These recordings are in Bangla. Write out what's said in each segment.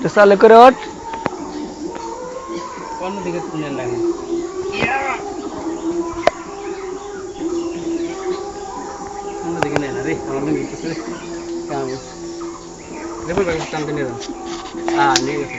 তো চালু করে ওঠ। অন্যদিকে তুলে লাগে অন্যদিকে নেই না রে? আমার নিয়ে নিয়ে যান হ্যাঁ নিয়ে গেছে।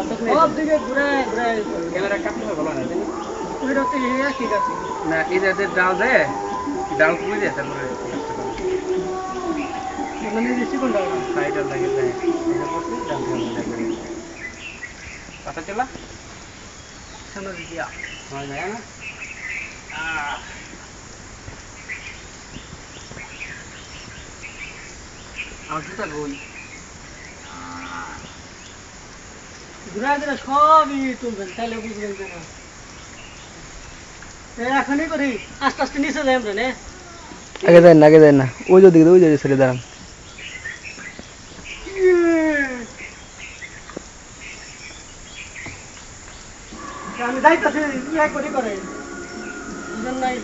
না, এই ঠিক আছে না, এই যে এদের ডাল দেয়, ডাল কুড়ি দেয়, তারপরে মানে বেশি কোন দাও সাইডাল লাগে দেয়। এটা করছে, ডাল দিয়ে মজা করে। কথা চলা? সামনে দিয়া হয় না, না? আহ। আমার জুতা কই? ঘুরে ঘুরে সবই তুলবেন তাহলে বুঝবেন যে না। এখনই করি আস্তে আস্তে নিচে যাই আমরা আগে যাই না আগে যাই না। ওই যে দিকে ওই যে ছেড়ে দাঁড়ান। আমি যাইতেছি ইয়ে করি করে। নাই?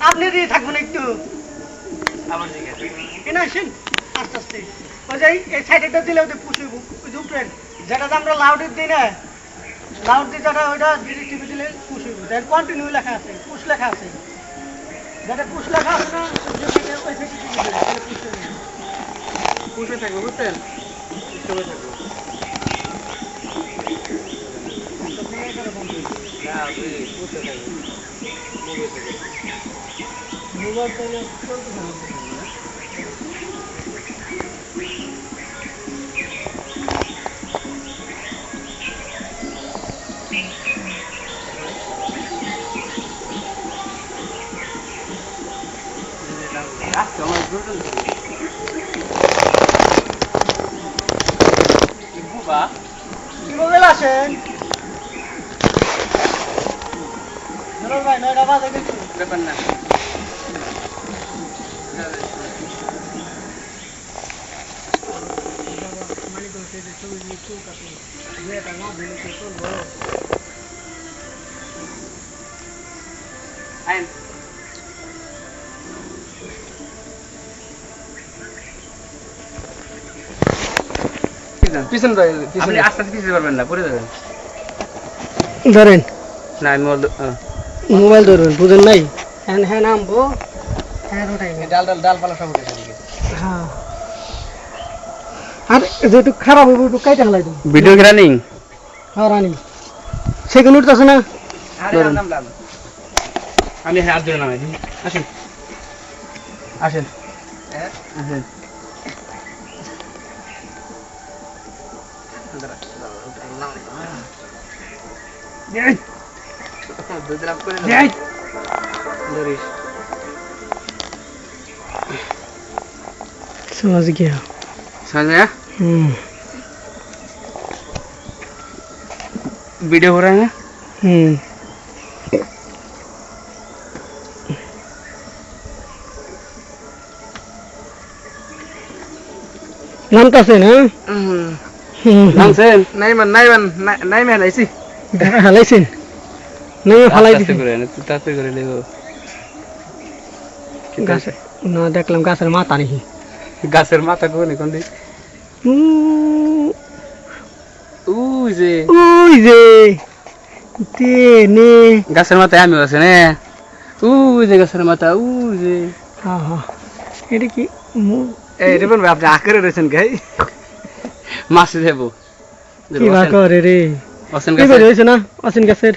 আপনি দিয়ে থাকবেন একটু। আসেন। আস্তে আস্তে। ওই যে এই- সাইডেটা দিলে ওদের পুষিব ওই যেটা আমরা লাউডের দিই না লাউড দিয়ে যেটা ওইটা টিপে দিলে পুষিব কন্টিনিউ লেখা আছে, পুশ লেখা আছে। যেটা পুশ লেখা আছে না ওই হয়ে যাবে। পুষে থাকব, বুঝছেন? পুষে থাকব। মোবাইল থেকে। মোবাইল তাহলে চলতে থাকবে। আজকে আমার দুটো কি বুবা? কি মোবাইল আসেন ধরো ভাই নয়টা বাজে কিন্তু ব্যাপার না মানে তো সেই যে ছবি দিয়ে চুল কাটে দুয়েটা না দিলে তো চলবো আইন পিছন আপনি আস্তে আস্তে পারবেন না পড়ে যাবেন। ধরেন। না আমি হ্যাঁ। মোবাইল ধরবেন বুঝেন নাই? হ্যাঁ হ্যাঁ নামবো। হ্যাঁ ওটাই। ডাল ডাল ডালপালা সব এদিকে। হ্যাঁ। আর যেটু খারাপ হবে একটু কাইটা হালাই দেবো। ভিডিও রানিং হ্যাঁ রানি সেগুলো উঠতেছে না। আমি হাত ধরে নামাই দিই। আসেন। আসেন। আসেন। समझ गया समझ में आया हम्म वीडियो हो रहा है ना हम्म নামতাছে না নামছেন নাইমান নাইমান নাইমান আইছি হালাইছেন নাই ফালাই দিছেন তাতে করে লেগো গাছে না দেখলাম গাছের মাথা নেই। গাছের মাথা কোনে কোন দিক? উই যে। ওই যে। তে নে। গাছের মাথায় আমি আছে না। ওই যে গাছের মাথা ওই যে। হ্যাঁ হ্যাঁ এটা কি মু- এই রিপন ভাই আপনি আকারে রয়েছেন গাই মাসে দেবো কি করে রে? অসেন এই গাছে বের হয়েছে না অসিন গাছের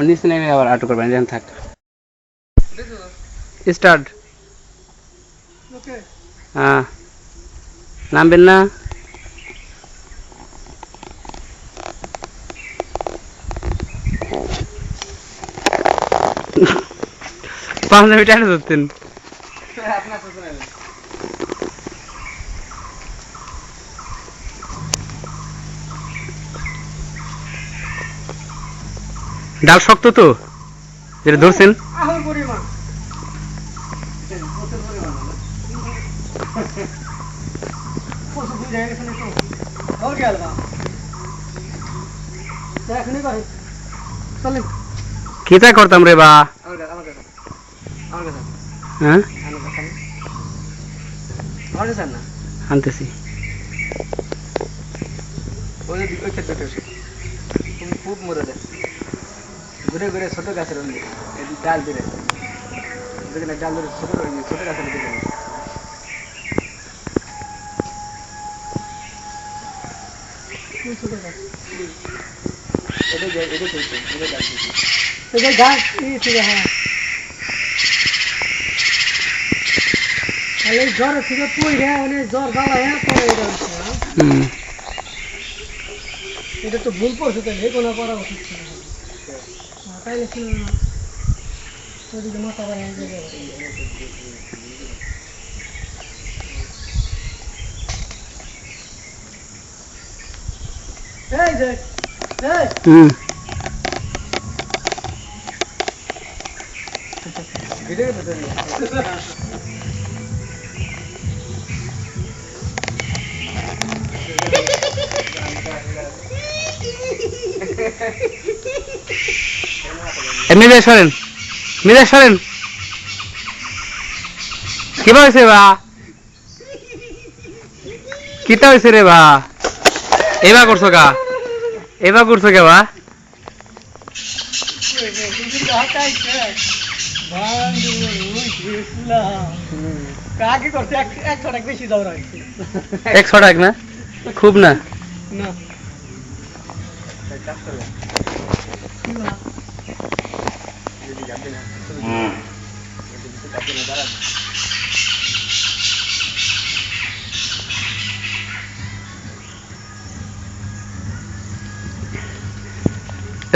নিচে নেমে আবার আটক করবেন যেন থাক স্টার্ট ওকে হ্যাঁ নামবেন না পাঞ্জাবি টাইনে ধরতেন ডাল শক্ত তো? যেটা ধরছেন। কিতা করতাম রে বা? হ্যাঁ? আনতেছি। খুব মরে দেয় ঘুরে ঘুরে ছোট গাছের অন্য ডাল ধরে। যেখানে ডাল ধরে ছোট ছোট গাছের দিকে হ্যাঁ। জ্বর থেকে পড়ে মানে জ্বর জ্বালা হ্যাঁ পরে এটা তো ভুল করছে তাহলে কোনো করা উচিত ছিল না। হ্যাঁ, তাইলে মিজাজ সরেন মিজাজ সরেন কি হয়েছে বা? কিতা হয়েছে রে বা? এবার করছ কা এবার করছ কে বা? না? খুব না? না।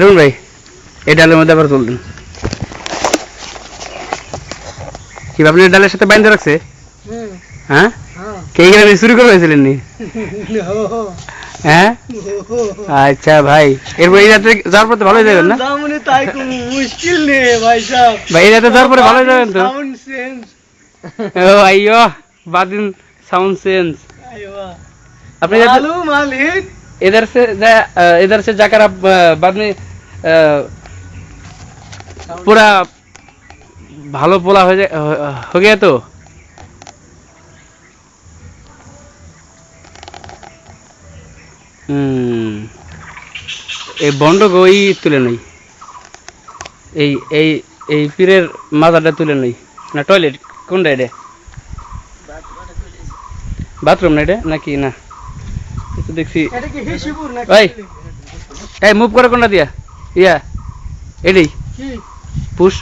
রুন ভাই এই ডালের মধ্যে আবার তুললেন কি এই ডালের সাথে বাইন্ধে রাখছে? হ্যাঁ? হ্যাঁ। কে গেলে চুরি করে হয়েছিলেন নি। হ্যাঁ? আচ্ছা ভাই এরপর এই রাতে যাওয়ার পর যাবেন না? তাই মুশকিল নেই ভাই সাহেব। ভাই এই রাতে যাওয়ার পরে যাবেন তো? সাউন্ড সেন্স ও আইয়ো বাদিন সাউন্ড সেন্স আপনি আলু মালিক। इधर से इधर से ভালো পোলা হয়ে যায় হয়ে तो এই বন্ডকে ওই তুলে নেই? এই এই এই পীরের মাজাটা তুলে নেই? না টয়লেট কোনটা এটা? বাথরুম না এটা? নাকি না? দেখছি। ওই। এই মুভ করে কোনটা দিয়া? ইয়া এটাই কি পুশ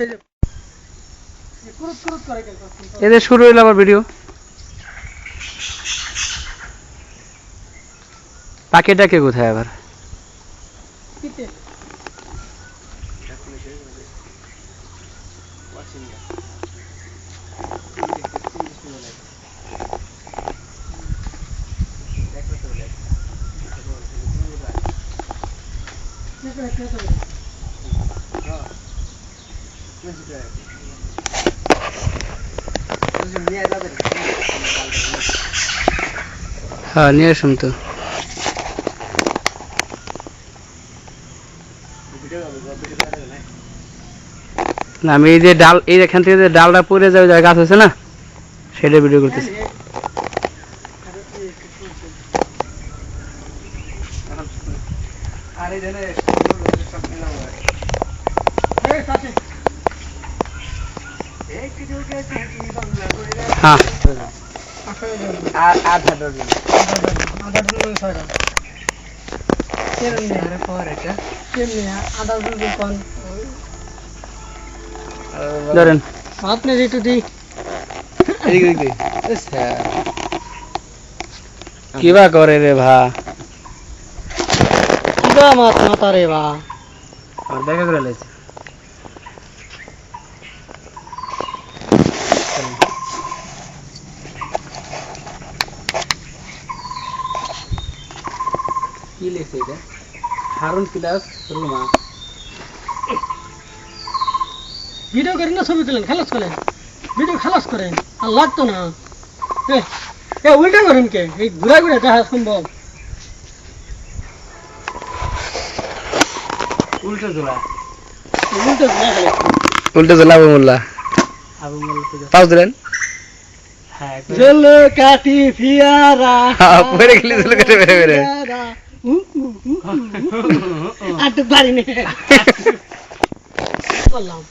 এই যে কুরুত কুরুত করে কেন করছেন? এদের শুরু হইল আবার ভিডিও পাখিটাকে কোথায় আবার কিতে? কিতে, কিতে? হ্যাঁ নিয়ে আসুন তো। না, আমি এই যে ডাল, এই এখান থেকে যে ডালটা পড়ে যাবে যা গাছ আছে না, সেটা ভিডিও করতেছি। আর এই হ্যাঁ। আর আধা ডজন আধা ডজন ছয়টা কেমনি পর এটা কেমনি আধা ডজন কোন ধরেন। আপনি একটু দিই এদিকে এদিকে কিবা করে রে ভা? কিবা মাত মাতা রে বা দেখা করে লাইছে। লেখছে এটা হারুন প্লাস রুমা। ভিডিও করেন না ছবি তুলেন খালাস করেন। ভিডিও খালাস করেন আর লাগতো না। এ, এ উল্টা করেন কে? এই ঘুরা ঘুরে দেখা সম্ভব। উল্টো জোড়া। উল্টো ঘুরা গেলে উল্টো জোড়া আবু মোল্লা আবু বলতে পাঁচ দিলেন? হ্যাঁ জল কাটি ফিয়ারা পড়ে গেলি জল কাটি বেড়ে বেড়ে। Artık bari ne? Allah'ım.